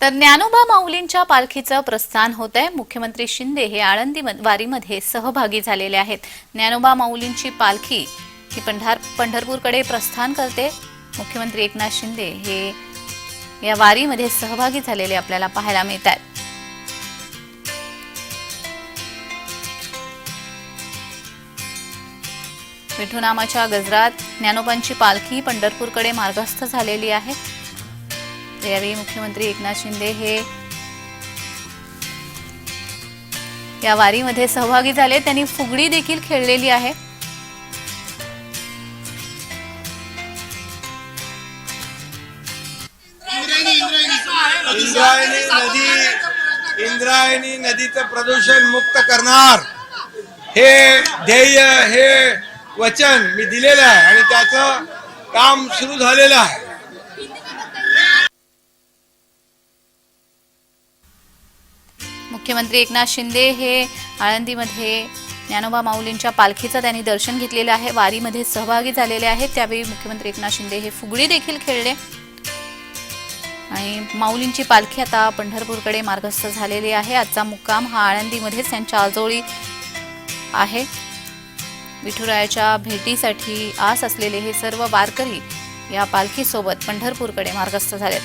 तर ज्ञानोबा माऊलींच्या पालखीचं प्रस्थान होत आहे मुख्यमंत्री शिंदे हे आळंदी वारीमध्ये सहभागी झालेले आहेत. ज्ञानोबा माऊलींची पालखी ही पंढार पंढरपूरकडे प्रस्थान करते. मुख्यमंत्री एकनाथ शिंदे हे या वारीमध्ये सहभागी झालेले आपल्याला पाहायला मिळत आहेत विठुनामाच्या गजरात ज्ञानोबांची पालखी पंढरपूरकडे मार्गस्थ झालेली आहे. तर यावेळी मुख्यमंत्री एकनाथ शिंदे हे या वारीमध्ये सहभागी झाले. त्यांनी फुगडी देखील खेळलेली आहे. इंद्रायणी नदी इंद्रायणी नदीचं प्रदूषण मुक्त करणार. हे ध्येय हे वचन मी दिलेलं आहे आणि त्याचं काम सुरू झालेलं आहे. मुख्यमंत्री एकनाथ शिंदे हे आळंदीमध्ये ज्ञानोबा माऊलींच्या पालखीचं त्यांनी दर्शन घेतलेलं आहे. वारीमध्ये सहभागी झालेले आहेत. त्यावेळी मुख्यमंत्री एकनाथ शिंदे हे फुगडी देखील खेळले. आणि माऊलींची पालखी आता पंढरपूरकडे मार्गस्थ झालेली आहे. आजचा मुक्काम हा आळंदीमध्येच त्यांच्या आजोळी आहे. विठुरायाच्या भेटीसाठी आस असलेले हे सर्व वारकरी या पालखीसोबत पंढरपूरकडे मार्गस्थ झालेत.